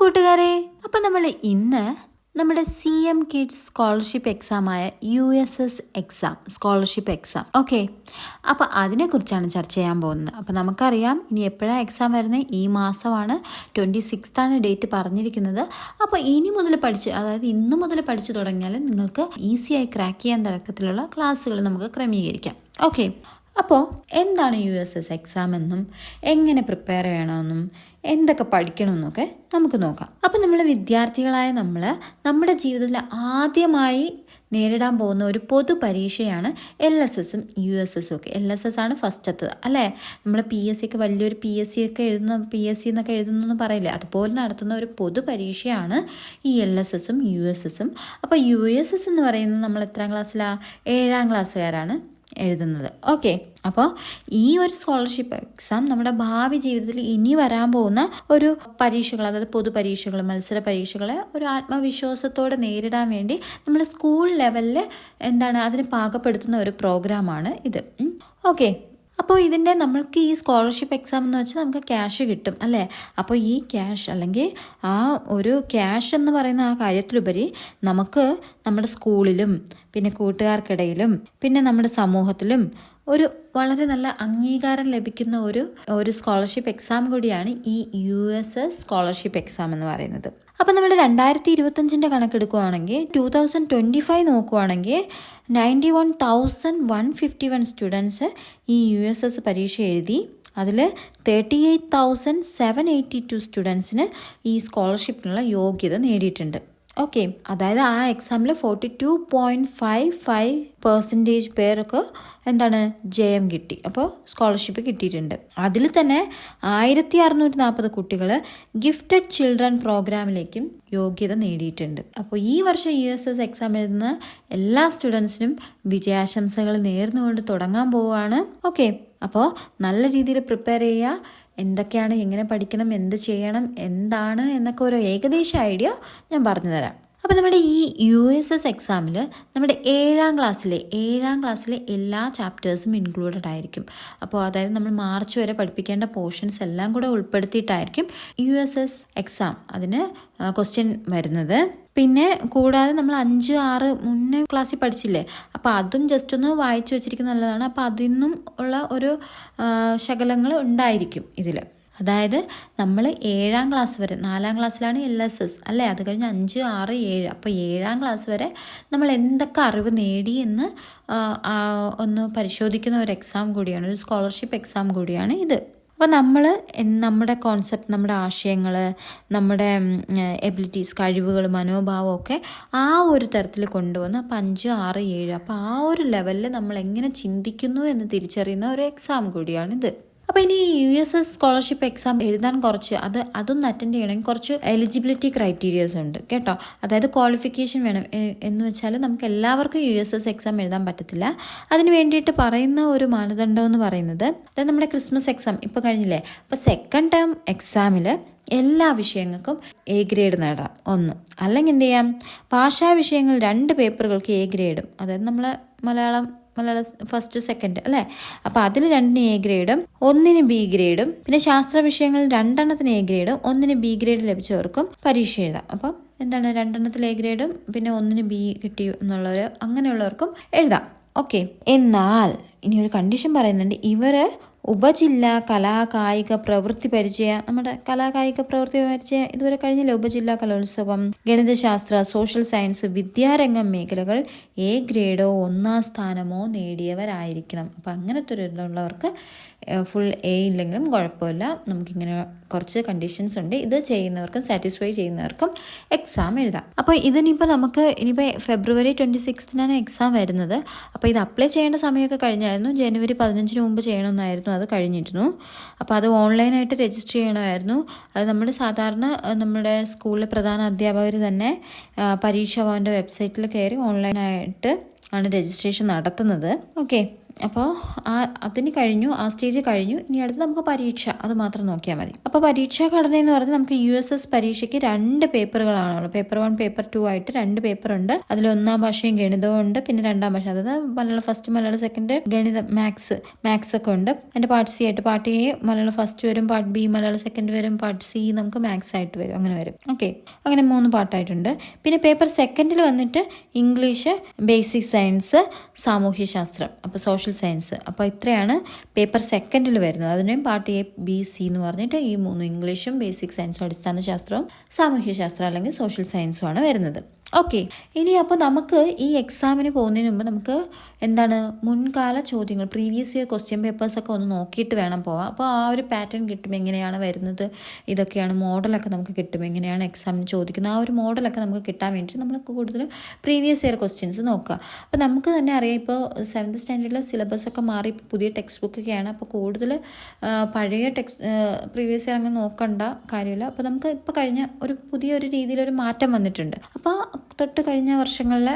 കൂട്ടുകാരെ അപ്പം നമ്മൾ ഇന്ന് നമ്മുടെ C M kids scholarship എക്സാമായ U S S exam scholarship exam okay അപ്പോൾ അതിനെക്കുറിച്ചാണ് ചർച്ച ചെയ്യാൻ പോകുന്നത്. അപ്പോൾ നമുക്കറിയാം ഇനി എപ്പോഴാണ് എക്സാം വരുന്നത് ഈ മാസമാണ്. ട്വന്റി സിക്സ്ത്താണ് ഡേറ്റ് പറഞ്ഞിരിക്കുന്നത്. അപ്പോൾ ഇനി മുതൽ പഠിച്ച് അതായത് ഇന്ന് മുതൽ പഠിച്ചു തുടങ്ങിയാൽ നിങ്ങൾക്ക് ഈസിയായി ക്രാക്ക് ചെയ്യാൻ തരത്തിലുള്ള ക്ലാസ്സുകൾ നമുക്ക് ക്രമീകരിക്കാം. ഓക്കെ അപ്പോൾ എന്താണ് യു എസ് എസ് എക്സാം എന്നും എങ്ങനെ പ്രിപ്പയർ ചെയ്യണമെന്നും എന്തൊക്കെ പഠിക്കണമെന്നൊക്കെ നമുക്ക് നോക്കാം. അപ്പോൾ നമ്മൾ വിദ്യാർത്ഥികളായ നമ്മൾ നമ്മുടെ ജീവിതത്തിൽ ആദ്യമായി നേരിടാൻ പോകുന്ന ഒരു പൊതു പരീക്ഷയാണ് എൽ എസ് എസും യു എസ് എസും ഒക്കെ. എൽ എസ് എസ് ആണ് ഫസ്റ്റത്തത് അല്ലേ? നമ്മൾ പി എസ് സി ഒക്കെ വലിയൊരു പി എസ് സി ഒക്കെ എഴുതുന്ന പി എസ് സി എന്നൊക്കെ എഴുതുന്നു പറയില്ലേ. അതുപോലെ നടത്തുന്ന ഒരു പൊതു പരീക്ഷയാണ് ഈ എൽ എസ് എസും യു എസ് എസും അപ്പോൾ യു എസ് എസ് എന്ന് പറയുന്നത് നമ്മൾ എത്രാം ക്ലാസ്സിലാണ് ഏഴാം ക്ലാസ്സുകാരാണ്. എഴുതുന്നത്. ഓക്കെ അപ്പോൾ ഈ ഒരു സ്കോളർഷിപ്പ് എക്സാം നമ്മുടെ ഭാവി ജീവിതത്തിൽ ഇനി വരാൻ പോകുന്ന ഒരു പരീക്ഷകൾ അതായത് പൊതു പരീക്ഷകൾ മത്സര പരീക്ഷകളെ ഒരു ആത്മവിശ്വാസത്തോടെ നേരിടാൻ വേണ്ടി നമ്മൾ സ്കൂൾ ലെവലിൽ എന്താണ് അതിന് പാകപ്പെടുത്തുന്ന ഒരു പ്രോഗ്രാമാണ് ഇത്. ഓക്കെ അപ്പോൾ ഇതിന്റെ നമ്മൾക്ക് ഈ സ്കോളർഷിപ്പ് എക്സാം എന്ന് വെച്ചാൽ നമുക്ക് ക്യാഷ് കിട്ടും അല്ലേ? അപ്പോൾ ഈ ക്യാഷ് അല്ലെങ്കിൽ ആ ഒരു ക്യാഷ് എന്ന് പറയുന്ന ആ കാര്യത്തിലുപരി നമുക്ക് നമ്മുടെ സ്കൂളിലും പിന്നെ കൂട്ടുകാർക്കിടയിലും പിന്നെ നമ്മുടെ സമൂഹത്തിലും ഒരു വളരെ നല്ല അംഗീകാരം ലഭിക്കുന്ന ഒരു ഒരു സ്കോളർഷിപ്പ് എക്സാം കൂടിയാണ് ഈ U S S scholarship exam എന്ന് പറയുന്നത്. അപ്പം നമ്മൾ രണ്ടായിരത്തി ഇരുപത്തഞ്ചിന്റെ കണക്കെടുക്കുകയാണെങ്കിൽ ടു തൗസൻഡ് ട്വന്റി ഫൈവ് നോക്കുവാണെങ്കിൽ ninety one thousand one fifty one students ഈ യു എസ് എസ് പരീക്ഷ എഴുതി അതിൽ thirty eight thousand seven eighty two സ്റ്റുഡൻസിന് ഈ സ്കോളർഷിപ്പിനുള്ള യോഗ്യത നേടിയിട്ടുണ്ട്. ഓക്കെ അതായത് ആ എക്സാമിൽ forty two point five five percentage പേർക്ക് എന്താണ് ജയം കിട്ടി. അപ്പോൾ സ്കോളർഷിപ്പ് കിട്ടിയിട്ടുണ്ട്. അതിൽ തന്നെ ആയിരത്തി അറുന്നൂറ്റി നാൽപ്പത് കുട്ടികൾ ഗിഫ്റ്റഡ് ചിൽഡ്രൻ പ്രോഗ്രാമിലേക്കും യോഗ്യത നേടിയിട്ടുണ്ട്. അപ്പോൾ ഈ വർഷം യു എസ് എസ് എക്സാം എഴുതുന്ന എല്ലാ സ്റ്റുഡൻസിനും വിജയാശംസകൾ നേർന്നുകൊണ്ട് തുടങ്ങാൻ പോവുകയാണ്. ഓക്കെ അപ്പോൾ നല്ല രീതിയിൽ പ്രിപ്പയർ ചെയ്യുക. എന്തൊക്കെയാണ് എങ്ങനെ പഠിക്കണം എന്ത് ചെയ്യണം എന്താണ് എന്നൊക്കെ ഒരു ഏകദേശ ഐഡിയ ഞാൻ പറഞ്ഞു തരാം. അപ്പോൾ നമ്മുടെ ഈ യു എസ് എസ് എക്സാമിൽ നമ്മുടെ ഏഴാം ക്ലാസ്സിലെ ഏഴാം ക്ലാസ്സിലെ എല്ലാ ചാപ്റ്റേഴ്സും ഇൻക്ലൂഡഡ് ആയിരിക്കും. അപ്പോൾ അതായത് നമ്മൾ മാർച്ച് വരെ പഠിപ്പിക്കേണ്ട പോർഷൻസ് എല്ലാം കൂടെ ഉൾപ്പെടുത്തിയിട്ടായിരിക്കും യു എസ് എസ് എക്സാം അതിന് ക്വസ്റ്റ്യൻ വരുന്നത്. പിന്നെ കൂടാതെ നമ്മൾ അഞ്ച് ആറ് മുന്നേ ക്ലാസ്സിൽ പഠിച്ചില്ലേ? അപ്പോൾ അതും ജസ്റ്റ് ഒന്ന് വായിച്ചു വെച്ചിരിക്കുന്ന നല്ലതാണ്. അപ്പോൾ അതിൽ നിന്നും ഉള്ള ഒരു ശകലങ്ങൾ ഉണ്ടായിരിക്കും ഇതിൽ അതായത് നമ്മൾ ഏഴാം ക്ലാസ് വരെ നാലാം ക്ലാസ്സിലാണ് എൽ എസ് എസ് അല്ലേ? അത് കഴിഞ്ഞ് അഞ്ച് ആറ് ഏഴ്. അപ്പോൾ ഏഴാം ക്ലാസ് വരെ നമ്മൾ എന്തൊക്കെ അറിവ് നേടി എന്ന് ഒന്ന് പരിശോധിക്കുന്ന ഒരു എക്സാം കൂടിയാണ് ഒരു സ്കോളർഷിപ്പ് എക്സാം കൂടിയാണ് ഇത്. അപ്പോൾ നമ്മൾ നമ്മുടെ കോൺസെപ്റ്റ് നമ്മുടെ ആശയങ്ങൾ നമ്മുടെ എബിലിറ്റീസ് കഴിവുകൾ മനോഭാവമൊക്കെ ആ ഒരു തരത്തിൽ കൊണ്ടുവന്ന് അപ്പോൾ അഞ്ച് ആറ് ഏഴ് അപ്പോൾ ആ ഒരു ലെവലിൽ നമ്മൾ എങ്ങനെ ചിന്തിക്കുന്നു എന്ന് തിരിച്ചറിയുന്ന ഒരു എക്സാം കൂടിയാണിത് അപ്പോൾ ഇനി U S S scholarship exam എഴുതാൻ കുറച്ച് അത് അതൊന്ന് അറ്റൻഡ് ചെയ്യണമെങ്കിൽ കുറച്ച് എലിജിബിലിറ്റി ക്രൈറ്റീരിയസ് ഉണ്ട്. കേട്ടോ? അതായത് ക്വാളിഫിക്കേഷൻ വേണം. എന്ന് വെച്ചാൽ നമുക്ക് എല്ലാവർക്കും യു എസ് എസ് എക്സാം എഴുതാൻ പറ്റത്തില്ല. അതിന് വേണ്ടിയിട്ട് പറയുന്ന ഒരു മാനദണ്ഡം എന്ന് പറയുന്നത് അതായത് നമ്മുടെ ക്രിസ്മസ് എക്സാം ഇപ്പോൾ കഴിഞ്ഞില്ലേ? അപ്പോൾ സെക്കൻഡ് ടേം എക്സാമിൽ എല്ലാ വിഷയങ്ങൾക്കും എ ഗ്രേഡ് നേടാം. ഒന്ന്. അല്ലെങ്കിൽ എന്ത് ചെയ്യാം? ഭാഷാ വിഷയങ്ങൾ രണ്ട് പേപ്പറുകൾക്ക് എ ഗ്രേഡും അതായത് നമ്മൾ മലയാളം മലയാളം ഫസ്റ്റ് സെക്കൻഡ് അല്ലേ? അപ്പോൾ അതിന് രണ്ടിന് എ ഗ്രേഡും ഒന്നിന് ബി ഗ്രേഡും പിന്നെ ശാസ്ത്ര വിഷയങ്ങളിൽ രണ്ടെണ്ണത്തിന് എ ഗ്രേഡും ഒന്നിന് ബി ഗ്രേഡ് ലഭിച്ചവർക്കും പരീക്ഷ എഴുതാം. അപ്പം എന്താണ് രണ്ടെണ്ണത്തിൽ എ ഗ്രേഡും പിന്നെ ഒന്നിന് ബി കിട്ടി എന്നുള്ളവർ അങ്ങനെയുള്ളവർക്കും എഴുതാം. ഓക്കെ എന്നാൽ ഇനി ഒരു കണ്ടീഷൻ പറയുന്നുണ്ട്. ഇവർ ഉപജില്ല കലാകായിക പ്രവൃത്തി പരിചയ നമ്മുടെ കലാകായിക പ്രവൃത്തി പരിചയ ഇതുവരെ കഴിഞ്ഞില്ല? ഉപജില്ലാ കലോത്സവം ഗണിതശാസ്ത്ര സോഷ്യൽ സയൻസ് വിദ്യാരംഗം മേഖലകൾ എ ഗ്രേഡോ ഒന്നാം സ്ഥാനമോ നേടിയവരായിരിക്കണം. അപ്പം അങ്ങനത്തെ ഉള്ളവർക്ക് ഫുൾ എ ഇല്ലെങ്കിലും കുഴപ്പമില്ല. നമുക്കിങ്ങനെ കുറച്ച് കണ്ടീഷൻസ് ഉണ്ട്. ഇത് ചെയ്യുന്നവർക്കും സാറ്റിസ്ഫൈ ചെയ്യുന്നവർക്കും എക്സാം എഴുതാം. അപ്പോൾ ഇതിനിപ്പോൾ നമുക്ക് ഇനിയിപ്പോൾ ഫെബ്രുവരി ട്വന്റി സിക്സ്തിനാണ് എക്സാം വരുന്നത്. അപ്പോൾ ഇത് അപ്ലൈ ചെയ്യേണ്ട സമയമൊക്കെ കഴിഞ്ഞായിരുന്നു. ജനുവരി പതിനഞ്ചിന് മുമ്പ് ചെയ്യണമെന്നായിരുന്നു. അത് കഴിഞ്ഞിരുന്നു. അപ്പോൾ അത് ഓൺലൈനായിട്ട് രജിസ്റ്റർ ചെയ്യണമായിരുന്നു. അത് നമ്മൾ സാധാരണ നമ്മുടെ സ്കൂളിലെ പ്രധാന അധ്യാപകർ തന്നെ പരീക്ഷ ഭവന്റെ വെബ്സൈറ്റിൽ കയറി ഓൺലൈനായിട്ട് ആണ് രജിസ്ട്രേഷൻ നടത്തുന്നത്. ഓക്കെ അപ്പോൾ ആ അതിന് കഴിഞ്ഞു ആ സ്റ്റേജ് കഴിഞ്ഞു. ഇനി അടുത്ത് നമുക്ക് പരീക്ഷ. അത് മാത്രം നോക്കിയാൽ മതി. അപ്പോൾ പരീക്ഷാ ഘടന എന്ന് പറഞ്ഞാൽ നമുക്ക് യു എസ് എസ് പരീക്ഷയ്ക്ക് രണ്ട് പേപ്പറുകളാണുള്ളത്. പേപ്പർ വൺ പേപ്പർ ടു ആയിട്ട് രണ്ട് പേപ്പർ ഉണ്ട് അതിൽ ഒന്നാം ഭാഷയും ഗണിതവും ഉണ്ട്. പിന്നെ രണ്ടാം ഭാഷ അതായത് മലയാളം ഫസ്റ്റ് മലയാളം സെക്കൻഡ് ഗണിതം മാത്സ് മാത്സ് ഒക്കെ ഉണ്ട്. അതിന്റെ പാർട്ട് സി ആയിട്ട് പാർട്ട് എ മലയാളം ഫസ്റ്റ് വരും പാർട്ട് ബി മലയാളം സെക്കൻഡ് വരും പാർട്ട് സി നമുക്ക് മാത്സ് ആയിട്ട് വരും. അങ്ങനെ വരും. ഓക്കെ അങ്ങനെ മൂന്ന് പാർട്ടായിട്ടുണ്ട് പിന്നെ പേപ്പർ സെക്കൻഡിൽ വന്നിട്ട് ഇംഗ്ലീഷ് ബേസിക് സയൻസ് സാമൂഹ്യശാസ്ത്രം. അപ്പോൾ സോഷ്യൽ സയൻസ് അപ്പോൾ ഇത്രയാണ് പേപ്പർ സെക്കൻഡിൽ വരുന്നത്. അതിനെയും പാർട്ട് എ ബി സി എന്ന് പറഞ്ഞിട്ട് ഈ മൂന്ന് ഇംഗ്ലീഷും ബേസിക് സയൻസും അടിസ്ഥാന ശാസ്ത്രവും സാമൂഹ്യശാസ്ത്രം അല്ലെങ്കിൽ സോഷ്യൽ സയൻസും ആണ് വരുന്നത്. ഓക്കെ ഇനി അപ്പോൾ നമുക്ക് ഈ എക്സാമിന് പോകുന്നതിന് മുമ്പ് നമുക്ക് എന്താണ് മുൻകാല ചോദ്യങ്ങൾ പ്രീവിയസ് ഇയർ ക്വസ്റ്റ്യൻ പേപ്പേഴ്സ് ഒക്കെ ഒന്ന് നോക്കിയിട്ട് വേണം പോവാം അപ്പോൾ ആ ഒരു പാറ്റേൺ കിട്ടും എങ്ങനെയാണ് വരുന്നത്? ഇതൊക്കെയാണ് മോഡലൊക്കെ നമുക്ക് കിട്ടും എങ്ങനെയാണ് എക്സാമിന് ചോദിക്കുന്നത്? ആ ഒരു മോഡലൊക്കെ നമുക്ക് കിട്ടാൻ വേണ്ടി നമ്മൾ കൂടുതൽ പ്രീവിയസ് ഇയർ ക്വസ്റ്റ്യൻസ് നോക്കുക. അപ്പോൾ നമുക്ക് തന്നെ അറിയാം ഇപ്പോൾ സെവൻത്ത് സ്റ്റാൻഡേർഡിലെ സിലബസ് ഒക്കെ മാറി ഇപ്പോൾ പുതിയ ടെക്സ്റ്റ് ബുക്കൊക്കെയാണ് അപ്പോൾ കൂടുതൽ പഴയ ടെക്സ്റ്റ് പ്രീവിയസ് ഇയർ അങ്ങനെ നോക്കണ്ട കാര്യമില്ല. അപ്പോൾ നമുക്ക് ഇപ്പോൾ കഴിഞ്ഞ ഒരു പുതിയൊരു രീതിയിലൊരു മാറ്റം വന്നിട്ടുണ്ട്. അപ്പോൾ തൊട്ട് കഴിഞ്ഞ വർഷങ്ങളിലെ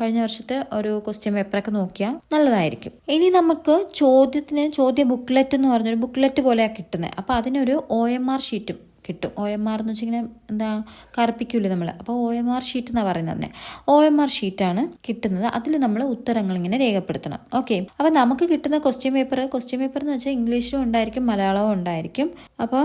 കഴിഞ്ഞ വർഷത്തെ ഒരു ക്വസ്റ്റ്യൻ പേപ്പറൊക്കെ നോക്കിയാൽ നല്ലതായിരിക്കും. ഇനി നമുക്ക് ചോദ്യത്തിന് ചോദ്യ ബുക്ക്ലെറ്റ് എന്ന് പറഞ്ഞൊരു ബുക്ക്ലെറ്റ് പോലെയാണ് കിട്ടുന്നത് അപ്പോൾ അതിനൊരു ഒ എം ആർ ഷീറ്റും കിട്ടും. ഒ എം ആർ എന്ന് വെച്ചിങ്ങനെ എന്താ കറുപ്പിക്കൂലേ നമ്മൾ അപ്പോൾ ഒ എം ആർ ഷീറ്റ് എന്നാണ് പറയുന്നത് തന്നെ ഒ എം ആർ ഷീറ്റാണ് കിട്ടുന്നത്. അതിൽ നമ്മൾ ഉത്തരങ്ങൾ ഇങ്ങനെ രേഖപ്പെടുത്തണം. ഓക്കെ അപ്പോൾ നമുക്ക് കിട്ടുന്ന ക്വസ്റ്റ്യൻ പേപ്പർ ക്വസ്റ്റ്യൻ പേപ്പർ എന്ന് വെച്ചാൽ ഇംഗ്ലീഷും ഉണ്ടായിരിക്കും മലയാളവും ഉണ്ടായിരിക്കും. അപ്പോൾ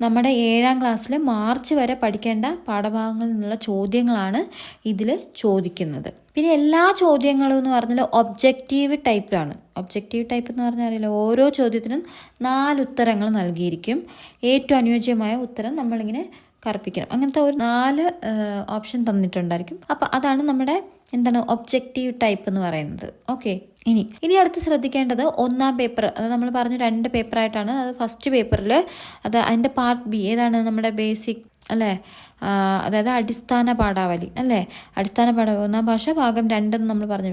നമ്മുടെ ഏഴാം ക്ലാസ്സിൽ മാർച്ച് വരെ പഠിക്കേണ്ട പാഠഭാഗങ്ങളിൽ നിന്നുള്ള ചോദ്യങ്ങളാണ് ഇതിൽ ചോദിക്കുന്നത്. പിന്നെ എല്ലാ ചോദ്യങ്ങളും എന്ന് പറഞ്ഞാൽ ഒബ്ജക്റ്റീവ് ടൈപ്പിലാണ് ഒബ്ജക്റ്റീവ് ടൈപ്പ് എന്ന് പറഞ്ഞാൽ അറിയില്ല. ഓരോ ചോദ്യത്തിനും നാല് ഉത്തരങ്ങൾ നൽകിയിരിക്കും. ഏറ്റവും അനുയോജ്യമായ ഉത്തരം നമ്മളിങ്ങനെ കറുപ്പിക്കണം. അങ്ങനത്തെ ഒരു നാല് ഓപ്ഷൻ തന്നിട്ടുണ്ടായിരിക്കും. അപ്പോൾ അതാണ് നമ്മുടെ എന്താണ് ഒബ്ജക്റ്റീവ് ടൈപ്പ് എന്ന് പറയുന്നത്. ഓക്കെ ഇനി ഇനി അടുത്ത് ശ്രദ്ധിക്കേണ്ടത് ഒന്നാം പേപ്പർ അത് നമ്മൾ പറഞ്ഞു രണ്ട് പേപ്പറായിട്ടാണ്. അത് ഫസ്റ്റ് പേപ്പറിൽ അത് അതിന്റെ പാർട്ട് ബി ഏതാണ് നമ്മുടെ ബേസിക് അല്ലേ? അതായത് അടിസ്ഥാന പാഠാവലി അല്ലേ? അടിസ്ഥാന പാഠ ഒന്നാം ഭാഷ ഭാഗം രണ്ടെന്ന് നമ്മൾ പറഞ്ഞു.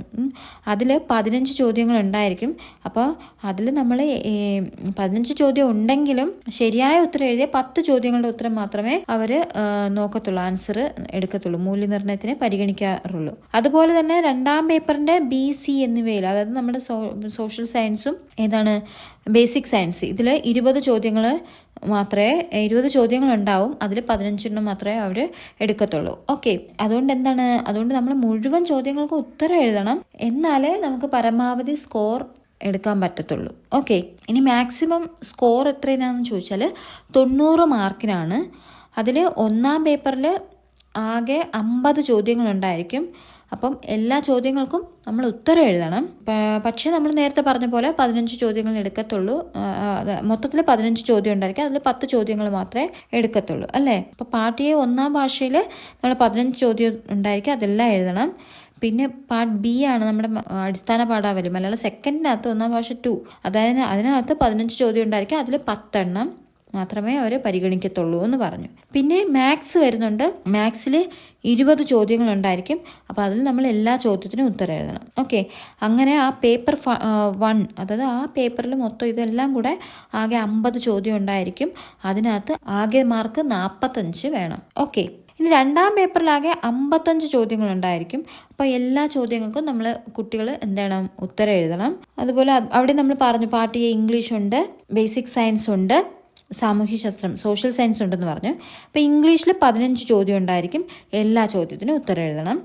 അതിൽ പതിനഞ്ച് ചോദ്യങ്ങൾ ഉണ്ടായിരിക്കും അപ്പോൾ അതിൽ നമ്മൾ പതിനഞ്ച് ചോദ്യം ഉണ്ടെങ്കിലും ശരിയായ ഉത്തരം എഴുതിയ പത്ത് ചോദ്യങ്ങളുടെ ഉത്തരം മാത്രമേ അവർ നോക്കത്തുള്ളൂ ആൻസർ എടുക്കത്തുള്ളൂ മൂല്യനിർണയത്തിന് പരിഗണിക്കാറുള്ളൂ. അതുപോലെ തന്നെ രണ്ടാം പേപ്പറിന്റെ ബി സി എന്നിവയിൽ അതായത് നമ്മുടെ സോഷ്യൽ സയൻസും ഏതാണ് ബേസിക് സയൻസ് ഇതിൽ ഇരുപത് ചോദ്യങ്ങൾ മാത്രമേ ഇരുപത് ചോദ്യങ്ങൾ ഉണ്ടാവും അതിൽ പതിനഞ്ചെണ്ണം മാത്രമേ അവർ എടുക്കത്തുള്ളൂ. ഓക്കെ അതുകൊണ്ട് എന്താണ് അതുകൊണ്ട് നമ്മൾ മുഴുവൻ ചോദ്യങ്ങൾക്ക് ഉത്തരം എഴുതണം. എന്നാലേ നമുക്ക് പരമാവധി സ്കോർ എടുക്കാൻ പറ്റത്തുള്ളൂ. ഓക്കെ ഇനി മാക്സിമം സ്കോർ എത്രയാണെന്ന് ചോദിച്ചാൽ തൊണ്ണൂറ് മാർക്കിനാണ്. അതിൽ ഒന്നാം പേപ്പറിൽ ആകെ അമ്പത് ചോദ്യങ്ങളുണ്ടായിരിക്കും. അപ്പം എല്ലാ ചോദ്യങ്ങൾക്കും നമ്മൾ ഉത്തരം എഴുതണം. പക്ഷേ നമ്മൾ നേരത്തെ പറഞ്ഞ പോലെ പതിനഞ്ച് ചോദ്യങ്ങൾ എടുക്കത്തുള്ളൂ. മൊത്തത്തിൽ പതിനഞ്ച് ചോദ്യം ഉണ്ടായിരിക്കും. അതിൽ പത്ത് ചോദ്യങ്ങൾ മാത്രമേ എടുക്കത്തുള്ളൂ അല്ലേ? അപ്പോൾ പാർട്ടിയെ ഒന്നാം ഭാഷയിൽ നമ്മൾ പതിനഞ്ച് ചോദ്യം ഉണ്ടായിരിക്കും അതെല്ലാം എഴുതണം. പിന്നെ പാർട്ട് ബി ആണ് നമ്മുടെ അടിസ്ഥാന പാഠാവലി. മലയാളം സെക്കൻഡിനകത്ത് ഒന്നാം ഭാഷ ടു അതായത് അതിനകത്ത് പതിനഞ്ച് ചോദ്യം ഉണ്ടായിരിക്കും അതിൽ പത്തെണ്ണം. മാത്രമേ അവർ പരിഗണിക്കത്തുള്ളൂ എന്ന് പറഞ്ഞു. പിന്നെ മാത്സ് വരുന്നുണ്ട്. മാത്സിൽ ഇരുപത് ചോദ്യങ്ങൾ ഉണ്ടായിരിക്കും അപ്പോൾ അതിൽ നമ്മൾ എല്ലാ ചോദ്യത്തിനും ഉത്തരം എഴുതണം. ഓക്കെ. അങ്ങനെ ആ പേപ്പർ വൺ അതായത് ആ പേപ്പറിൽ മൊത്തം ഇതെല്ലാം കൂടെ ആകെ അമ്പത് ചോദ്യം ഉണ്ടായിരിക്കും. അതിനകത്ത് ആകെ മാർക്ക് നാൽപ്പത്തഞ്ച് വേണം. ഓക്കെ. ഇനി രണ്ടാം പേപ്പറിലാകെ അമ്പത്തഞ്ച് ചോദ്യങ്ങൾ ഉണ്ടായിരിക്കും. അപ്പോൾ എല്ലാ ചോദ്യങ്ങൾക്കും നമ്മൾ കുട്ടികൾ എന്താണ് ഉത്തരം എഴുതണം. അതുപോലെ അവിടെ നമ്മൾ പറഞ്ഞു പാർട്ടി ഇംഗ്ലീഷ് ഉണ്ട് ബേസിക് സയൻസ് ഉണ്ട് സാമൂഹ്യശാസ്ത്രം സോഷ്യൽ സയൻസ് ഉണ്ടെന്ന് പറഞ്ഞു. അപ്പോൾ ഇംഗ്ലീഷിൽ പതിനഞ്ച് ചോദ്യം ഉണ്ടായിരിക്കും. എല്ലാ ചോദ്യത്തിനും ഉത്തരം എഴുതണം.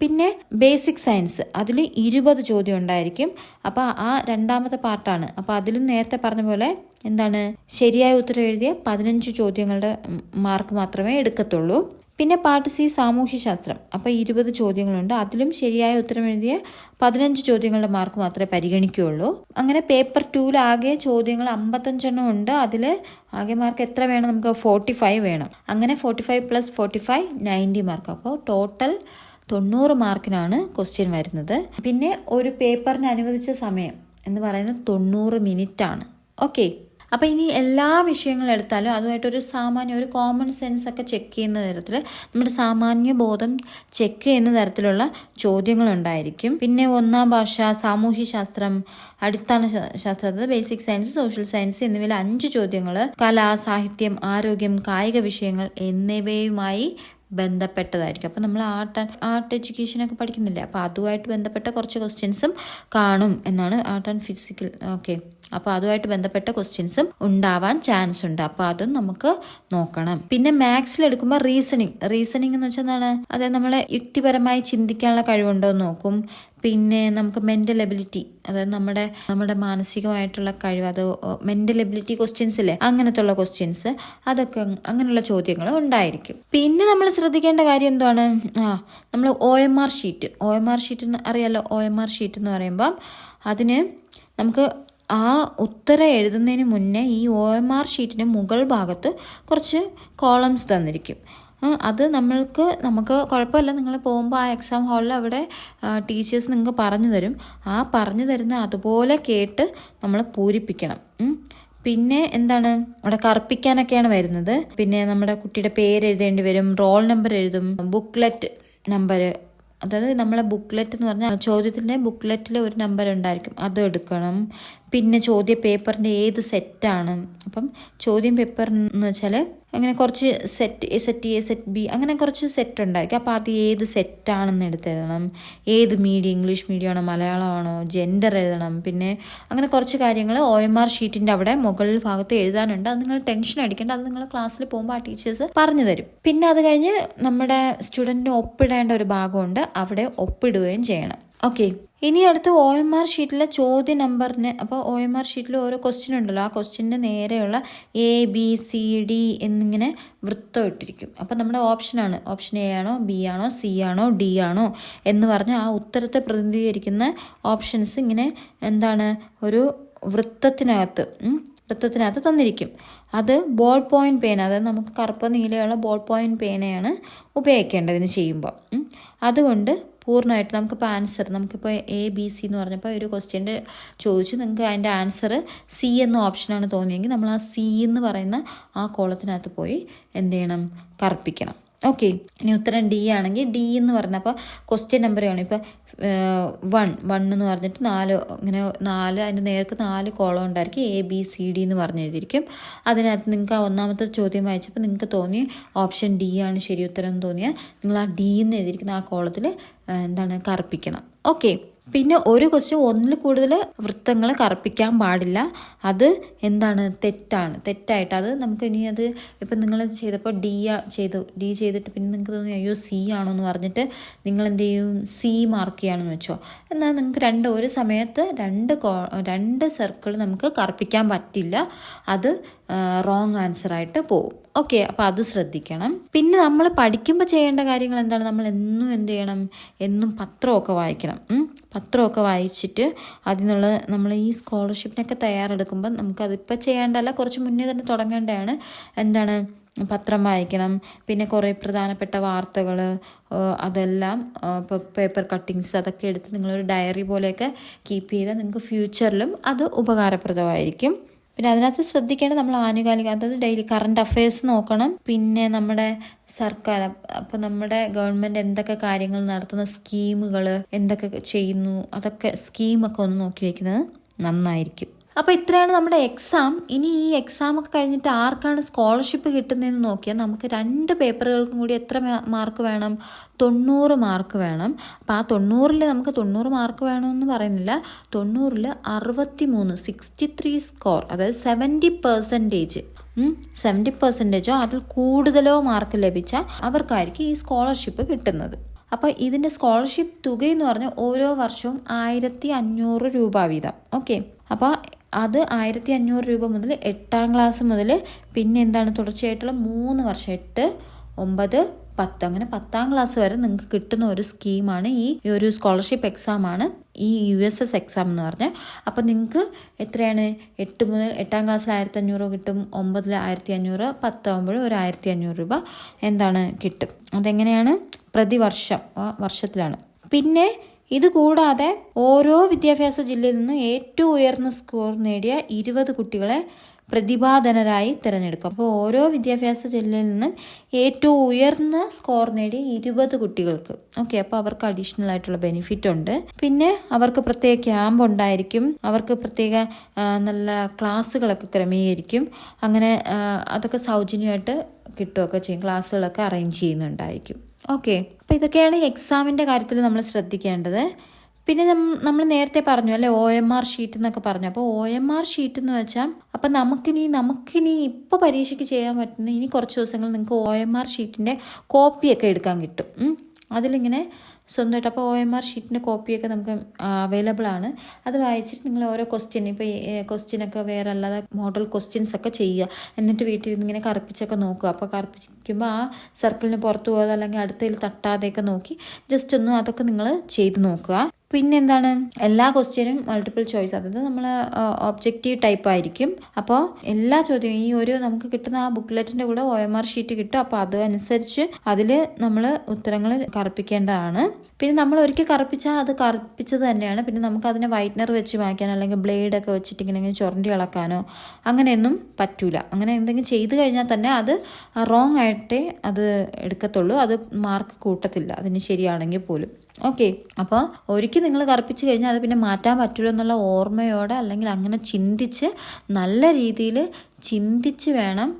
പിന്നെ ബേസിക് സയൻസ് അതിൽ ഇരുപത് ചോദ്യം ഉണ്ടായിരിക്കും. അപ്പോൾ ആ രണ്ടാമത്തെ പാർട്ടാണ് അപ്പോൾ അതിലും നേരത്തെ പറഞ്ഞ പോലെ എന്താണ്? ശരിയായ ഉത്തരം എഴുതിയ പതിനഞ്ച് ചോദ്യങ്ങളുടെ മാർക്ക് മാത്രമേ എടുക്കത്തുള്ളൂ. പിന്നെ പാർട്ട് സി സാമൂഹ്യശാസ്ത്രം. അപ്പോൾ ഇരുപത് ചോദ്യങ്ങളുണ്ട്. അതിലും ശരിയായ ഉത്തരം എഴുതിയ പതിനഞ്ച് ചോദ്യങ്ങളുടെ മാർക്ക് മാത്രമേ പരിഗണിക്കുകയുള്ളൂ. അങ്ങനെ പേപ്പർ ടൂവിൽ ആകെ ചോദ്യങ്ങൾ അമ്പത്തഞ്ചെണ്ണം ഉണ്ട്. അതിൽ ആകെ മാർക്ക് എത്ര വേണം? നമുക്ക് ഫോർട്ടി ഫൈവ് വേണം. അങ്ങനെ forty five plus forty five ninety mark അപ്പോൾ ടോട്ടൽ തൊണ്ണൂറ് മാർക്കിനാണ് ക്വസ്റ്റ്യൻ വരുന്നത്. പിന്നെ ഒരു പേപ്പറിന് അനുവദിച്ച സമയം എന്ന് പറയുന്നത് തൊണ്ണൂറ് മിനിറ്റ് ആണ്. ഓക്കെ അപ്പോൾ ഇനി എല്ലാ വിഷയങ്ങളും എടുത്താലും അതുമായിട്ടൊരു സാമാന്യ ഒരു കോമൺ സെൻസ് ഒക്കെ ചെക്ക് ചെയ്യുന്ന തരത്തിൽ നമ്മുടെ സാമാന്യ ബോധം ചെക്ക് ചെയ്യുന്ന തരത്തിലുള്ള ചോദ്യങ്ങളുണ്ടായിരിക്കും പിന്നെ ഒന്നാം ഭാഷ സാമൂഹ്യ ശാസ്ത്രം അടിസ്ഥാന ശാസ്ത്രത്തിൽ ശാസ്ത്രം ബേസിക് സയൻസ് സോഷ്യൽ സയൻസ് എന്നിവയിൽ അഞ്ച് ചോദ്യങ്ങൾ കല സാഹിത്യം ആരോഗ്യം കായിക വിഷയങ്ങൾ എന്നിവയുമായി ബന്ധപ്പെട്ടതായിരിക്കും. അപ്പോൾ നമ്മൾ ആർട്ട് ആർട്ട് എഡ്യൂക്കേഷനൊക്കെ പഠിക്കുന്നില്ലേ? അപ്പോൾ അതുമായിട്ട് ബന്ധപ്പെട്ട കുറച്ച് ക്വസ്റ്റ്യൻസും കാണും എന്നാണ് ആർട്ട് ആൻഡ് ഫിസിക്കൽ ഓക്കെ. അപ്പോൾ അതുമായിട്ട് ബന്ധപ്പെട്ട ക്വസ്റ്റ്യൻസും ഉണ്ടാവാൻ ചാൻസ് ഉണ്ട്. അപ്പോൾ അതും നമുക്ക് നോക്കണം. പിന്നെ മാത്സിൽ എടുക്കുമ്പോൾ റീസണിങ് റീസണിങ് എന്ന് വെച്ചാൽ എന്താണ്? അതായത് നമ്മളെ യുക്തിപരമായി ചിന്തിക്കാനുള്ള കഴിവുണ്ടോ എന്ന് നോക്കും. പിന്നെ നമുക്ക് മെന്റൽ എബിലിറ്റി അതായത് നമ്മുടെ നമ്മുടെ മാനസികമായിട്ടുള്ള കഴിവ് അത് മെന്റൽ എബിലിറ്റി ക്വസ്റ്റ്യൻസ് ഇല്ലേ? അങ്ങനത്തെ ഉള്ള ക്വസ്റ്റ്യൻസ് അതൊക്കെ അങ്ങനെയുള്ള ചോദ്യങ്ങൾ ഉണ്ടായിരിക്കും. പിന്നെ നമ്മൾ ശ്രദ്ധിക്കേണ്ട കാര്യം എന്താണ്? ആ നമ്മൾ O M R sheet O M R sheet അറിയാലോ? ഒ എം ആർ ഷീറ്റ് എന്ന് പറയുമ്പം അതിന് നമുക്ക് ആ ഉത്തരം എഴുതുന്നതിന് മുന്നേ ഈ ഒ എം ആർ ഷീറ്റിന് മുകൾ ഭാഗത്ത് കുറച്ച് കോളംസ് തന്നിരിക്കും. അത് നമ്മൾക്ക് നമുക്ക് കുഴപ്പമില്ല. നിങ്ങൾ പോകുമ്പോൾ ആ എക്സാം ഹാളിൽ അവിടെ ടീച്ചേഴ്സ് നിങ്ങൾക്ക് പറഞ്ഞു തരും. ആ പറഞ്ഞു തരുന്ന അതുപോലെ കേട്ട് നമ്മൾ പൂരിപ്പിക്കണം. പിന്നെ എന്താണ്? അവിടെ കറുപ്പിക്കാനൊക്കെയാണ് വരുന്നത്. പിന്നെ നമ്മുടെ കുട്ടിയുടെ പേര് എഴുതേണ്ടി വരും. റോൾ നമ്പർ എഴുതും. ബുക്ക്ലെറ്റ് നമ്പർ അതായത് നമ്മളെ ബുക്ക്ലെറ്റ് എന്ന് പറഞ്ഞാൽ ചോദ്യത്തിന്റെ ബുക്ക്ലെറ്റിൽ ഒരു നമ്പർ ഉണ്ടായിരിക്കും. അത് എടുക്കണം. പിന്നെ ചോദ്യ പേപ്പറിന്റെ ഏത് സെറ്റാണ് അപ്പം ചോദ്യം പേപ്പർ എന്ന് വെച്ചാൽ അങ്ങനെ കുറച്ച് set A set A set B അങ്ങനെ കുറച്ച് സെറ്റ് ഉണ്ടായിരിക്കും. അപ്പോൾ അത് ഏത് സെറ്റാണെന്ന് എടുത്തെഴുതണം. ഏത് മീഡിയം ഇംഗ്ലീഷ് മീഡിയം ആണോ മലയാളമാണോ ജെൻഡർ എഴുതണം. പിന്നെ അങ്ങനെ കുറച്ച് കാര്യങ്ങൾ ഒ എം ആർ ഷീറ്റിന്റെ അവിടെ മുകളിൽ ഭാഗത്ത് എഴുതാനുണ്ട്. അത് നിങ്ങൾ ടെൻഷൻ അടിക്കേണ്ട. അത് നിങ്ങൾ ക്ലാസ്സിൽ പോകുമ്പോൾ ആ ടീച്ചേഴ്സ് പറഞ്ഞു തരും. പിന്നെ അത് കഴിഞ്ഞ് നമ്മുടെ സ്റ്റുഡന്റിന് ഒപ്പിടേണ്ട ഒരു ഭാഗമുണ്ട്. അവിടെ ഒപ്പിടുകയും ചെയ്യണം. ഓക്കെ ഇനി അടുത്ത് ഒ എം ആർ ഷീറ്റിലെ ചോദ്യ നമ്പറിന് അപ്പോൾ ഒ എം ആർ ഷീറ്റിൽ ഓരോ ക്വസ്റ്റ്യൻ ഉണ്ടല്ലോ. ആ ക്വസ്റ്റ്യന്റെ നേരെയുള്ള എ ബി സി ഡി എന്നിങ്ങനെ വൃത്തം ഇട്ടിരിക്കും. അപ്പോൾ നമ്മുടെ ഓപ്ഷനാണ് ഓപ്ഷൻ എ ആണോ ബി ആണോ സി ആണോ ഡി ആണോ എന്ന് പറഞ്ഞ് ആ ഉത്തരത്തെ പ്രതിനിധീകരിക്കുന്ന ഓപ്ഷൻസ് ഇങ്ങനെ എന്താണ്? ഒരു വൃത്തത്തിനകത്ത് വൃത്തത്തിനകത്ത് തന്നിരിക്കും. അത് ബോൾ പോയിന്റ് പേന അതായത് നമുക്ക് കറുപ്പ് നീലയുള്ള ബോൾ പോയിന്റ് പേനയാണ് ഉപയോഗിക്കേണ്ടതിന് ചെയ്യുമ്പോൾ അതുകൊണ്ട് പൂർണമായിട്ട് നമുക്കിപ്പോൾ ആൻസർ നമുക്കിപ്പോൾ എ ബി സി എന്ന് പറഞ്ഞപ്പോൾ ഒരു ക്വസ്റ്റ്യന്റെ ചോദിച്ചു. നിങ്ങൾക്ക് അതിന്റെ ആൻസർ സി എന്ന ഓപ്ഷനാണ് തോന്നിയെങ്കിൽ നമ്മൾ ആ സി എന്ന് പറയുന്ന ആ കോളത്തിനകത്ത് പോയി എന്ത് ചെയ്യണം? കറുപ്പിക്കണം. ഓക്കെ ഇനി ഉത്തരം ഡി ആണെങ്കിൽ ഡി എന്ന് പറഞ്ഞപ്പോൾ ക്വസ്റ്റ്യൻ നമ്പർ ആണ്. ഇപ്പോൾ വൺ വൺ എന്ന് പറഞ്ഞിട്ട് നാല് ഇങ്ങനെ നാല് അതിന്റെ നേർക്ക് നാല് കോളം ഉണ്ടായിരിക്കും. എ ബി സി ഡി എന്ന് പറഞ്ഞു എഴുതിയിരിക്കും. അതിനകത്ത് നിങ്ങൾക്ക് ആ ഒന്നാമത്തെ ചോദ്യം വായിച്ചപ്പോൾ നിങ്ങൾക്ക് തോന്നി ഓപ്ഷൻ ഡി ആണ് ശരി ഉത്തരം എന്ന് തോന്നിയാൽ നിങ്ങൾ ആ ഡി എന്ന് എഴുതിയിരിക്കുന്ന ആ കോളത്തിൽ എന്താണ് കറുപ്പിക്കണം. ഓക്കെ പിന്നെ ഒരു കൊച്ചു ഒന്നിൽ കൂടുതൽ വൃത്തങ്ങൾ കറുപ്പിക്കാൻ പാടില്ല. അത് എന്താണ്? തെറ്റാണ്. തെറ്റായിട്ട് അത് നമുക്ക് ഇനി അത് ഇപ്പം നിങ്ങൾ ചെയ്തപ്പോൾ ഡി ചെയ്തു. ഡി ചെയ്തിട്ട് പിന്നെ നിങ്ങൾക്ക് തോന്നി അയ്യോ സി ആണോ? എന്ന് പറഞ്ഞിട്ട് നിങ്ങൾ എന്ത് ചെയ്യും? സി മാർക്ക് ചെയ്യാണെന്ന് വെച്ചോ. എന്നാൽ നിങ്ങൾക്ക് രണ്ട് ഒരു സമയത്ത് രണ്ട് രണ്ട് സർക്കിൾ നമുക്ക് കറുപ്പിക്കാൻ പറ്റില്ല. അത് റോങ് ആൻസർ ആയിട്ട് പോകും. ഓക്കെ അപ്പോൾ അത് ശ്രദ്ധിക്കണം. പിന്നെ നമ്മൾ പഠിക്കുമ്പോൾ ചെയ്യേണ്ട കാര്യങ്ങൾ എന്താണ്? നമ്മൾ എന്നും എന്ത് ചെയ്യണം? എന്നും പത്രമൊക്കെ വായിക്കണം. പത്രമൊക്കെ വായിച്ചിട്ട് അതിൽ നിന്നുള്ള നമ്മൾ ഈ സ്കോളർഷിപ്പിനൊക്കെ തയ്യാറെടുക്കുമ്പോൾ നമുക്കതിപ്പോൾ ചെയ്യേണ്ടല്ല കുറച്ച് മുന്നേ തന്നെ തുടങ്ങേണ്ടതാണ്. എന്താണ്? പത്രം വായിക്കണം. പിന്നെ കുറേ പ്രധാനപ്പെട്ട വാർത്തകൾ അതെല്ലാം ഇപ്പോൾ പേപ്പർ കട്ടിങ്സ് അതൊക്കെ എടുത്ത് നിങ്ങളൊരു ഡയറി പോലെയൊക്കെ കീപ്പ് ചെയ്താൽ നിങ്ങൾക്ക് ഫ്യൂച്ചറിലും അത് ഉപകാരപ്രദമായിരിക്കും. പിന്നെ അതിനകത്ത് ശ്രദ്ധിക്കേണ്ടത് നമ്മൾ ആനുകാലിക അതായത് ഡെയിലി കറണ്ട് അഫയേഴ്സ് നോക്കണം. പിന്നെ നമ്മുടെ സർക്കാർ അപ്പോൾ നമ്മുടെ ഗവൺമെന്റ് എന്തൊക്കെ കാര്യങ്ങൾ നടത്തുന്ന സ്കീമുകൾ എന്തൊക്കെ ചെയ്യുന്നു അതൊക്കെ സ്കീമൊക്കെ ഒന്ന് നോക്കി വയ്ക്കുന്നത് നന്നായിരിക്കും. അപ്പോൾ ഇത്രയാണ് നമ്മുടെ എക്സാം ഇനി ഈ എക്സാം ഒക്കെ കഴിഞ്ഞിട്ട് ആർക്കാണ് സ്കോളർഷിപ്പ് കിട്ടുന്നതെന്ന് നോക്കിയാൽ നമുക്ക് രണ്ട് പേപ്പറുകൾക്കും കൂടി എത്ര മാർക്ക് വേണം? തൊണ്ണൂറ് മാർക്ക് വേണം. അപ്പോൾ ആ തൊണ്ണൂറിൽ നമുക്ക് തൊണ്ണൂറ് മാർക്ക് വേണമെന്ന് പറയുന്നില്ല. തൊണ്ണൂറിൽ അറുപത്തി മൂന്ന് സിക്സ്റ്റി ത്രീ സ്കോർ അതായത് സെവന്റി പെർസെന്റേജ് സെവന്റി പെർസെന്റേജോ അതിൽ കൂടുതലോ മാർക്ക് ലഭിച്ച അവർക്കായിരിക്കും ഈ സ്കോളർഷിപ്പ് കിട്ടുന്നത്. അപ്പോൾ ഇതിന്റെ സ്കോളർഷിപ്പ് തുകയെന്ന് പറഞ്ഞാൽ ഓരോ വർഷവും ആയിരത്തി അഞ്ഞൂറ് രൂപ വീതം. ഓക്കെ അപ്പോൾ അത് ആയിരത്തി അഞ്ഞൂറ് രൂപ മുതൽ എട്ടാം ക്ലാസ് മുതൽ പിന്നെ എന്താണ് തുടർച്ചയായിട്ടുള്ള മൂന്ന് വർഷം എട്ട് ഒമ്പത് പത്ത് അങ്ങനെ പത്താം ക്ലാസ് വരെ നിങ്ങൾക്ക് കിട്ടുന്ന ഒരു സ്കീമാണ് ഈ ഒരു സ്കോളർഷിപ്പ് എക്സാമാണ് ഈ യു എസ് എസ് എക്സാം എന്ന് പറഞ്ഞാൽ. അപ്പോൾ നിങ്ങൾക്ക് എത്രയാണ്? എട്ട് മുതൽ എട്ടാം ക്ലാസ്സിൽ ആയിരത്തി അഞ്ഞൂറ് കിട്ടും ഒമ്പതിൽ ആയിരത്തി അഞ്ഞൂറ് പത്താകുമ്പോഴും ഒരു ആയിരത്തി അഞ്ഞൂറ് രൂപ എന്താണ് കിട്ടും? അതെങ്ങനെയാണ്? പ്രതിവർഷം വർഷത്തിലാണ്. പിന്നെ ഇത് കൂടാതെ ഓരോ വിദ്യാഭ്യാസ ജില്ലയിൽ നിന്നും ഏറ്റവും ഉയർന്ന സ്കോർ നേടിയ ഇരുപത് കുട്ടികളെ പ്രതിഭാധനരായി തിരഞ്ഞെടുക്കും. അപ്പോൾ ഓരോ വിദ്യാഭ്യാസ ജില്ലയിൽ നിന്നും ഏറ്റവും ഉയർന്ന സ്കോർ നേടിയ ഇരുപത് കുട്ടികൾക്ക്. ഓക്കെ അപ്പോൾ അവർക്ക് അഡീഷണൽ ആയിട്ടുള്ള ബെനിഫിറ്റ് ഉണ്ട്. പിന്നെ അവർക്ക് പ്രത്യേക ക്യാമ്പ് ഉണ്ടായിരിക്കും. അവർക്ക് പ്രത്യേക നല്ല ക്ലാസ്സുകളൊക്കെ ക്രമീകരിക്കും. അങ്ങനെ അതൊക്കെ സൗജന്യമായിട്ട് കിട്ടുകയൊക്കെ ചെയ്യും. ക്ലാസ്സുകളൊക്കെ അറേഞ്ച് ചെയ്യുന്നുണ്ടായിരിക്കും. ഓക്കെ. അപ്പോൾ ഇതൊക്കെയാണ് എക്സാമിന്റെ കാര്യത്തിൽ നമ്മൾ ശ്രദ്ധിക്കേണ്ടത്. പിന്നെ നമ്മൾ നേരത്തെ പറഞ്ഞു അല്ലേ ഒ എം ആർ ഷീറ്റ് എന്നൊക്കെ പറഞ്ഞു. അപ്പോൾ ഒ എം ആർ ഷീറ്റ് എന്ന് വെച്ചാൽ അപ്പം നമുക്കിനി നമുക്കിനി ഇപ്പോൾ പരീക്ഷയ്ക്ക് ചെയ്യാൻ പറ്റുന്ന ഇനി കുറച്ച് ദിവസങ്ങൾ നിങ്ങൾക്ക് ഒ എം ആർ ഷീറ്റിന്റെ കോപ്പിയൊക്കെ എടുക്കാൻ കിട്ടും. അതിലിങ്ങനെ സ്വന്തമായിട്ട് അപ്പോൾ ഒ എം ആർ ഷീറ്റിന്റെ കോപ്പിയൊക്കെ നമുക്ക് അവൈലബിൾ ആണ്. അത് വായിച്ചിട്ട് നിങ്ങൾ ഓരോ ക്വസ്റ്റ്യൻ ഇപ്പോൾ ക്വസ്റ്റ്യനൊക്കെ വേറെ അല്ലാതെ മോഡൽ ക്വസ്റ്റ്യൻസ് ഒക്കെ ചെയ്യുക. എന്നിട്ട് വീട്ടിൽ ഇങ്ങനെ കറുപ്പിച്ചൊക്കെ നോക്കുക. അപ്പോൾ കറുപ്പിക്കുമ്പോൾ ആ സർക്കിളിന് പുറത്ത് പോകാതെ അല്ലെങ്കിൽ അടുത്തതിൽ തട്ടാതെയൊക്കെ നോക്കി ജസ്റ്റ് ഒന്ന് അതൊക്കെ നിങ്ങൾ ചെയ്ത് നോക്കുക. പിന്നെ എന്താണ് എല്ലാ ക്വസ്റ്റ്യനും മൾട്ടിപ്പിൾ ചോയ്സ് അതായത് നമ്മൾ ഒബ്ജക്റ്റീവ് ടൈപ്പ് ആയിരിക്കും. അപ്പോൾ എല്ലാ ചോദ്യവും ഈ ഒരു നമുക്ക് കിട്ടുന്ന ആ ബുക്ക്ലെറ്റിന്റെ കൂടെ ഒ എം ആർ ഷീറ്റ് കിട്ടും. അപ്പോൾ അതനുസരിച്ച് അതിൽ നമ്മൾ ഉത്തരങ്ങൾ കറുപ്പിക്കേണ്ടതാണ്. പിന്നെ നമ്മൾ ഒരിക്കൽ കറുപ്പിച്ചാൽ അത് കറുപ്പിച്ചത് തന്നെയാണ്. പിന്നെ നമുക്ക് അതിനെ വൈറ്റ്നർ വെച്ച് മായ്ക്കാനോ അല്ലെങ്കിൽ ബ്ലേഡൊക്കെ വെച്ചിട്ട് ഇങ്ങനെ ചുരണ്ടി ഇളക്കാനോ അങ്ങനെയൊന്നും പറ്റൂല. അങ്ങനെ എന്തെങ്കിലും ചെയ്തു കഴിഞ്ഞാൽ തന്നെ അത് റോങ് ആയിട്ടേ അത് എടുക്കത്തുള്ളൂ. അത് മാർക്ക് കൂട്ടത്തില്ല. അതിന് ശരിയാണെങ്കിൽ പോലും. ഓക്കെ അപ്പോൾ ഒരിക്കൽ നിങ്ങൾ കറുപ്പിച്ച് കഴിഞ്ഞാൽ അത് പിന്നെ മാറ്റാൻ പറ്റുമോ എന്നുള്ള ഓർമ്മയോടെ അല്ലെങ്കിൽ അങ്ങനെ ചിന്തിച്ച് നല്ല രീതിയിൽ ചിന്തിച്ച് വേണം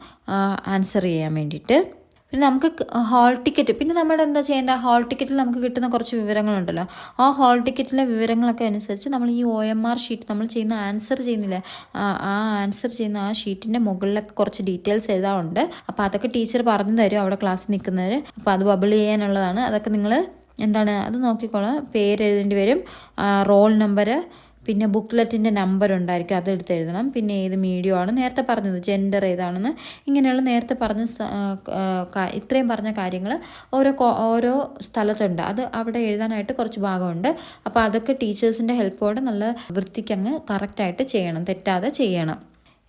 ആൻസർ ചെയ്യാൻ വേണ്ടിയിട്ട്. പിന്നെ നമുക്ക് ഹോൾ ടിക്കറ്റ് പിന്നെ നമ്മൾ എന്താ ചെയ്യേണ്ട? ഹോൾ ടിക്കറ്റിൽ നമുക്ക് കിട്ടുന്ന കുറച്ച് വിവരങ്ങളുണ്ടല്ലോ. ആ ഹോൾ ടിക്കറ്റിലെ വിവരങ്ങളൊക്കെ അനുസരിച്ച് നമ്മൾ ഈ ഒ എം ആർ ഷീറ്റ് നമ്മൾ ചെയ്യുന്ന ആൻസർ ചെയ്യുന്നില്ലേ? ആ ആൻസർ ചെയ്യുന്ന ആ ഷീറ്റിന്റെ മുകളിലൊക്കെ കുറച്ച് ഡീറ്റെയിൽസ് എഴുതാറുണ്ട് അപ്പോൾ അതൊക്കെ ടീച്ചർ പറഞ്ഞു തരും അവിടെ ക്ലാസ്സിൽ നിൽക്കുന്നവർ അപ്പോൾ അത് ബബിൾ ചെയ്യാനുള്ളതാണ്. അതൊക്കെ നിങ്ങൾ എന്താണ് അത് നോക്കിക്കോളാം. പേര് എഴുതേണ്ടി വരും. റോൾ നമ്പർ പിന്നെ ബുക്ക്ലെറ്റിന്റെ നമ്പർ ഉണ്ടായിരിക്കും അതെടുത്ത് എഴുതണം. പിന്നെ ഏത് മീഡിയം ആണ്? നേരത്തെ പറഞ്ഞത് ജെൻഡർ ഏതാണെന്ന്. ഇങ്ങനെയുള്ള നേരത്തെ പറഞ്ഞ ഇത്രയും പറഞ്ഞ കാര്യങ്ങൾ ഓരോ ഓരോ സ്ഥലത്തുണ്ട്. അത് അവിടെ എഴുതാനായിട്ട് കുറച്ച് ഭാഗമുണ്ട്. അപ്പോൾ അതൊക്കെ ടീച്ചേഴ്സിന്റെ ഹെൽപ്പോടെ നല്ല വൃത്തിക്കങ്ങ് കറക്റ്റായിട്ട് ചെയ്യണം. തെറ്റാതെ ചെയ്യണം.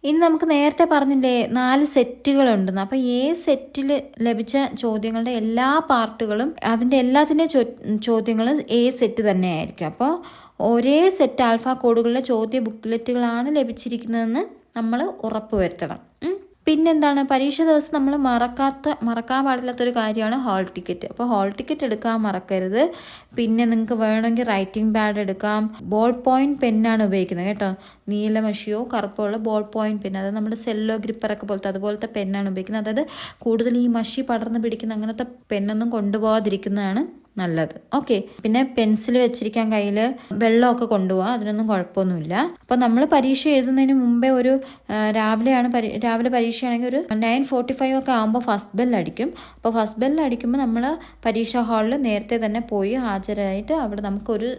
ഇനി നമുക്ക് നേരത്തെ പറഞ്ഞില്ലേ നാല് സെറ്റുകളുണ്ടെന്ന് അപ്പോൾ ഏ സെറ്റിൽ ലഭിച്ച ചോദ്യങ്ങളുടെ എല്ലാ പാർട്ടുകളും അതിന്റെ എല്ലാത്തിന്റെ ചോദ്യങ്ങളും എ സെറ്റ് തന്നെ ആയിരിക്കും അപ്പോൾ ഒരേ സെറ്റ് ആൽഫ കോഡുകളിലെ ചോദ്യ ബുക്ക്ലെറ്റുകളാണ് ലഭിച്ചിരിക്കുന്നതെന്ന് നമ്മൾ ഉറപ്പ് വരുത്തണം. പിന്നെന്താണ്? പരീക്ഷ ദിവസം നമ്മൾ മറക്കാത്ത മറക്കാൻ പാടില്ലാത്തൊരു കാര്യമാണ് ഹാൾ ടിക്കറ്റ് അപ്പോൾ ഹാൾ ടിക്കറ്റ് എടുക്കാൻ മറക്കരുത്. പിന്നെ നിങ്ങൾക്ക് വേണമെങ്കിൽ റൈറ്റിംഗ് പാഡ് എടുക്കാം. ബോൾ പോയിന്റ് പെന്നാണ് ഉപയോഗിക്കുന്നത് കേട്ടോ. നീലമഷിയോ കറുപ്പോ ഉള്ള ബോൾ പോയിന്റ് പെൻ അതായത് നമ്മുടെ സെല്ലോ ഗ്രിപ്പറൊക്കെ പോലത്തെ അതുപോലത്തെ പെന്നാണ് ഉപയോഗിക്കുന്നത്. അതായത് കൂടുതൽ ഈ മഷി പടർന്ന് പിടിക്കുന്ന അങ്ങനത്തെ പെന്നൊന്നും കൊണ്ടുപോകാതിരിക്കുന്നതാണ് നല്ലത്. ഓക്കെ പിന്നെ പെൻസിൽ വെച്ചിരിക്കാൻ കയ്യിൽ വെള്ളമൊക്കെ കൊണ്ടുപോകാം അതിനൊന്നും കുഴപ്പമൊന്നുമില്ല. അപ്പോൾ നമ്മൾ പരീക്ഷ എഴുതുന്നതിന് മുമ്പേ ഒരു രാവിലെയാണ് രാവിലെ പരീക്ഷയാണെങ്കിൽ ഒരു നയൻ ഫോർട്ടി ഫൈവ് ഒക്കെ ആകുമ്പോൾ ഫസ്റ്റ് ബെൽ അടിക്കും. അപ്പോൾ ഫസ്റ്റ് ബെൽ അടിക്കുമ്പോൾ നമ്മൾ പരീക്ഷാ ഹാളിൽ നേരത്തെ തന്നെ പോയി ഹാജരായിട്ട് അവിടെ നമുക്കൊരു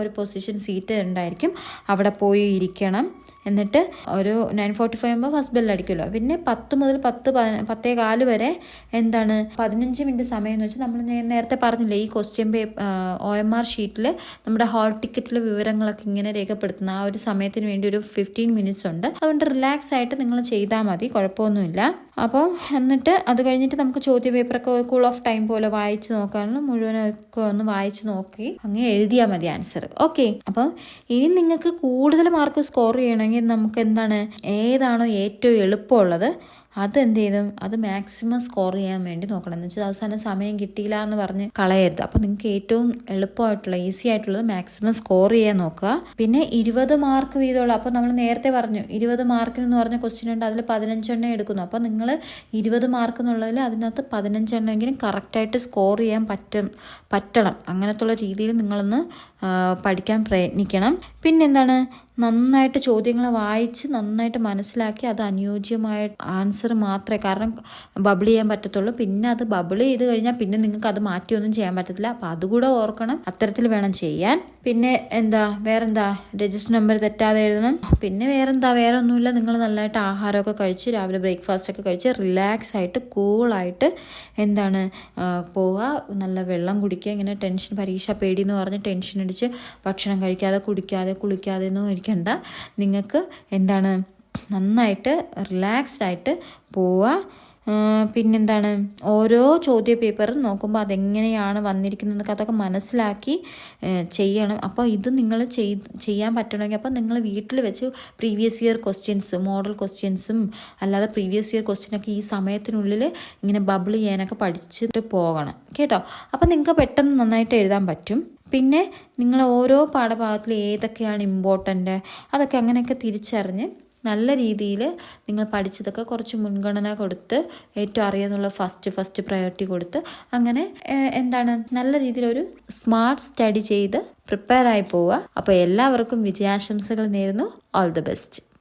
ഒരു പൊസിഷൻ സീറ്റ് ഉണ്ടായിരിക്കും. അവിടെ പോയി ഇരിക്കണം. എന്നിട്ട് ഒരു നയൻ ഫോർട്ടി ഫൈവ് ആകുമ്പോൾ ഫസ്റ്റ് ബെൽ അടിക്കുമല്ലോ. പിന്നെ പത്ത് മുതൽ പത്ത് പത്തേ കാൽ വരെ എന്താണ് പതിനഞ്ച് മിനിറ്റ് സമയം എന്ന് വെച്ചാൽ നമ്മൾ നേരത്തെ പറഞ്ഞില്ലേ ഈ question paper O M R ഷീറ്റിൽ നമ്മുടെ ഹാൾ ടിക്കറ്റിലെ വിവരങ്ങളൊക്കെ ഇങ്ങനെ രേഖപ്പെടുത്തുന്ന ആ ഒരു സമയത്തിന് വേണ്ടി ഒരു ഫിഫ്റ്റീൻ മിനിറ്റ്സ് ഉണ്ട്. അതുകൊണ്ട് റിലാക്സ് ആയിട്ട് നിങ്ങൾ ചെയ്താൽ മതി കുഴപ്പമൊന്നുമില്ല. അപ്പോൾ എന്നിട്ട് അത് കഴിഞ്ഞിട്ട് നമുക്ക് ചോദ്യ പേപ്പറൊക്കെ കൂൾ ഓഫ് ടൈം പോലെ വായിച്ച് നോക്കാനുള്ള മുഴുവനൊക്കെ ഒന്ന് വായിച്ച് നോക്കി അങ്ങ് എഴുതിയാൽ മതി ആൻസർ ഓക്കെ അപ്പം ഇനി നിങ്ങൾക്ക് കൂടുതൽ മാർക്ക് സ്കോർ ചെയ്യണമെങ്കിൽ നമുക്ക് എന്താണ് ഏതാണോ ഏറ്റവും എളുപ്പമുള്ളത് അത് എന്ത് ചെയ്തും അത് മാക്സിമം സ്കോർ ചെയ്യാൻ വേണ്ടി നോക്കണം. എന്ന് വെച്ചാൽ അവസാനം സമയം കിട്ടിയില്ല എന്ന് പറഞ്ഞ് കളയരുത്. അപ്പോൾ നിങ്ങൾക്ക് ഏറ്റവും എളുപ്പമായിട്ടുള്ള ഈസി ആയിട്ടുള്ളത് മാക്സിമം സ്കോർ ചെയ്യാൻ നോക്കുക. പിന്നെ ഇരുപത് മാർക്ക് വീതമുള്ള അപ്പോൾ നമ്മൾ നേരത്തെ പറഞ്ഞു ഇരുപത് മാർക്കിന് എന്ന് പറഞ്ഞ ക്വസ്റ്റ്യൻ ഉണ്ട് അതിൽ പതിനഞ്ചെണ്ണം എടുക്കുന്നു. അപ്പോൾ നിങ്ങൾ ഇരുപത് മാർക്ക് എന്നുള്ളതിൽ അതിനകത്ത് പതിനഞ്ചെണ്ണമെങ്കിലും കറക്റ്റായിട്ട് സ്കോർ ചെയ്യാൻ പറ്റും പറ്റണം. അങ്ങനത്തുള്ള രീതിയിൽ നിങ്ങളൊന്ന് പഠിക്കാൻ പ്രയത്നിക്കണം. പിന്നെന്താണ് നന്നായിട്ട് ചോദ്യങ്ങൾ വായിച്ച് നന്നായിട്ട് മനസ്സിലാക്കി അത് അനുയോജ്യമായ ആൻസർ മാത്രമേ കാരണം ബബിൾ ചെയ്യാൻ പറ്റത്തുള്ളൂ. പിന്നെ അത് ബബിൾ ചെയ്ത് കഴിഞ്ഞാൽ പിന്നെ നിങ്ങൾക്ക് അത് മാറ്റിയൊന്നും ചെയ്യാൻ പറ്റത്തില്ല. അപ്പോൾ അതുകൂടെ ഓർക്കണം. അത്തരത്തിൽ വേണം ചെയ്യാൻ. പിന്നെ എന്താ? വേറെന്താ? രജിസ്റ്റർ നമ്പർ തെറ്റാതെ എഴുതണം. പിന്നെ വേറെന്താ? വേറെ ഒന്നുമില്ല നിങ്ങൾ നല്ലതായിട്ട് ആഹാരമൊക്കെ കഴിച്ച് രാവിലെ ബ്രേക്ക്ഫാസ്റ്റ് ഒക്കെ കഴിച്ച് റിലാക്സ് ആയിട്ട് കൂളായിട്ട് എന്താണ് പോവുക നല്ല വെള്ളം കുടിക്കുക. ഇങ്ങനെ ടെൻഷൻ പരീക്ഷ പേടി എന്ന് പറഞ്ഞ് ടെൻഷൻ അടിച്ച് ഭക്ഷണം കഴിക്കാതെ കുടിക്കാതെ കുളിക്കാതെ ഒന്നും ഇരിക്കണ്ട നിങ്ങൾക്ക് എന്താണ് നന്നായിട്ട് റിലാക്സ്ഡ് ആയിട്ട് പോവുക പിന്നെന്താണ്? ഓരോ ചോദ്യ പേപ്പറും നോക്കുമ്പോൾ അതെങ്ങനെയാണ് വന്നിരിക്കുന്നത് അതൊക്കെ മനസ്സിലാക്കി ചെയ്യണം. അപ്പോൾ ഇത് നിങ്ങൾ ചെയ്- ചെയ്യാൻ പറ്റണമെങ്കിൽ അപ്പോൾ നിങ്ങൾ വീട്ടിൽ വെച്ച് പ്രീവിയസ് ഇയർ ക്വസ്റ്റ്യൻസ് മോഡൽ ക്വസ്റ്റ്യൻസും അല്ലാതെ പ്രീവിയസ് ഇയർ ക്വസ്റ്റ്യനൊക്കെ ഈ സമയത്തിനുള്ളിൽ ഇങ്ങനെ ബബിൾ ചെയ്യാനൊക്കെ പഠിച്ചിട്ട് പോകണം. കേട്ടോ? അപ്പോൾ നിങ്ങൾക്ക് പെട്ടെന്ന് നന്നായിട്ട് എഴുതാൻ പറ്റും. പിന്നെ നിങ്ങൾ ഓരോ പാഠഭാഗത്തിൽ ഏതൊക്കെയാണ് ഇമ്പോർട്ടന്റ് അതൊക്കെ അങ്ങനെയൊക്കെ തിരിച്ചറിഞ്ഞ് നല്ല രീതിയിൽ നിങ്ങൾ പഠിച്ചതൊക്കെ കുറച്ച് മുൻഗണന കൊടുത്ത് ഏറ്റവും അറിയാന്നുള്ള ഫസ്റ്റ് ഫസ്റ്റ് പ്രയോറിറ്റി കൊടുത്ത് അങ്ങനെ എന്താണ് നല്ല രീതിയിലൊരു സ്മാർട്ട് സ്റ്റഡി ചെയ്ത് പ്രിപ്പയർ ആയി പോവുക. അപ്പോൾ എല്ലാവർക്കും വിജയാശംസകൾ നേരുന്നു. All the best